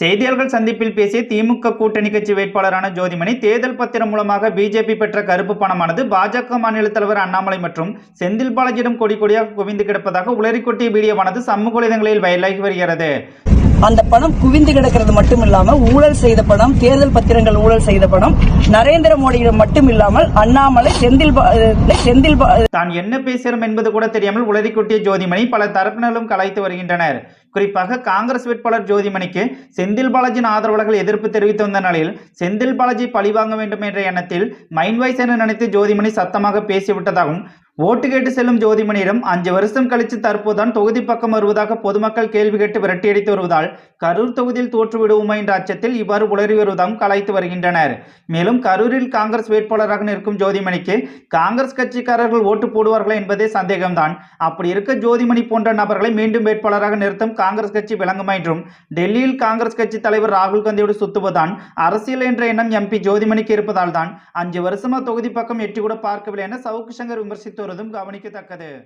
செய்தியாளர்கள் சந்திப்பில் பேசிய திமுக கூட்டணி கட்சி வேட்பாளரான ஜோதிமணி தேர்தல் பத்திரம் மூலமாக பிஜேபி பெற்ற கருப்பு பணமானது பாஜக மாநில தலைவர் அண்ணாமலை மற்றும் செந்தில் பாலாஜியிடம் கொடி கொடியாக குவிந்து கிடப்பதாக உளறிக்கொட்டிய வீடியோவானது சமூக வலைதளங்களில் வயலாகி வருகிறது. அந்த பணம் குவிந்து கிடக்கிறது மட்டும் இல்லாமல் ஊழல் செய்த பணம் தேர்தல் பத்திரங்கள் ஊழல் செய்த பணம் நரேந்திர மோடியிடம் மட்டும் இல்லாமல் அண்ணாமலை செந்தில் பா- செந்தில் தான் என்ன பேசுகிறோம் என்பது கூட தெரியாமல் உளறி கொட்டிய ஜோதிமணி பல தரப்பினரும் கலாய்த்து வருகின்றனர். குறிப்பாக காங்கிரஸ் வேட்பாளர் ஜோதிமணிக்கு செந்தில் பாலாஜியின் ஆதரவாளர்கள் எதிர்ப்பு தெரிவித்து வந்த நிலையில் செந்தில் பாலாஜி பழிவாங்க வேண்டும் என்ற எண்ணத்தில் மைண்ட் வாய்ஸ் என நினைத்து ஜோதிமணி சத்தமாக பேசிவிட்டதாகவும் ஓட்டு கேட்டு செல்லும் ஜோதிமணியிடம் அஞ்சு வருஷம் கழித்து தற்போதுதான் தொகுதி பக்கம் வருவதாக பொதுமக்கள் கேள்வி கேட்டு விரட்டியடித்து வருவதால் கரூர் தொகுதியில் தோற்றுவிடுவோமா என்ற அச்சத்தில் இவ்வாறு உளறி வருவதாகவும் கலாய்த்து வருகின்றனர். மேலும் கரூரில் காங்கிரஸ் வேட்பாளராக நிற்கும் ஜோதிமணிக்கு காங்கிரஸ் கட்சிக்காரர்கள் ஓட்டு போடுவார்களா என்பதே சந்தேகம்தான். அப்படி இருக்க ஜோதிமணி போன்ற நபர்களை மீண்டும் வேட்பாளராக நிறுத்தும் காங்கிரஸ் கட்சி விளங்குமா என்றும் டெல்லியில் காங்கிரஸ் கட்சி தலைவர் ராகுல் காந்தியோடு சுத்துவதுதான் அரசியல் என்ற எண்ணம் எம்பி ஜோதிமணிக்கு இருப்பதால் தான் அஞ்சு வருஷமா தொகுதி பக்கம் எட்டி கூட பார்க்கவில்லை என சவுக்கு சங்கர் விமர்சித்து வருவதும் கவனிக்கத்தக்கது.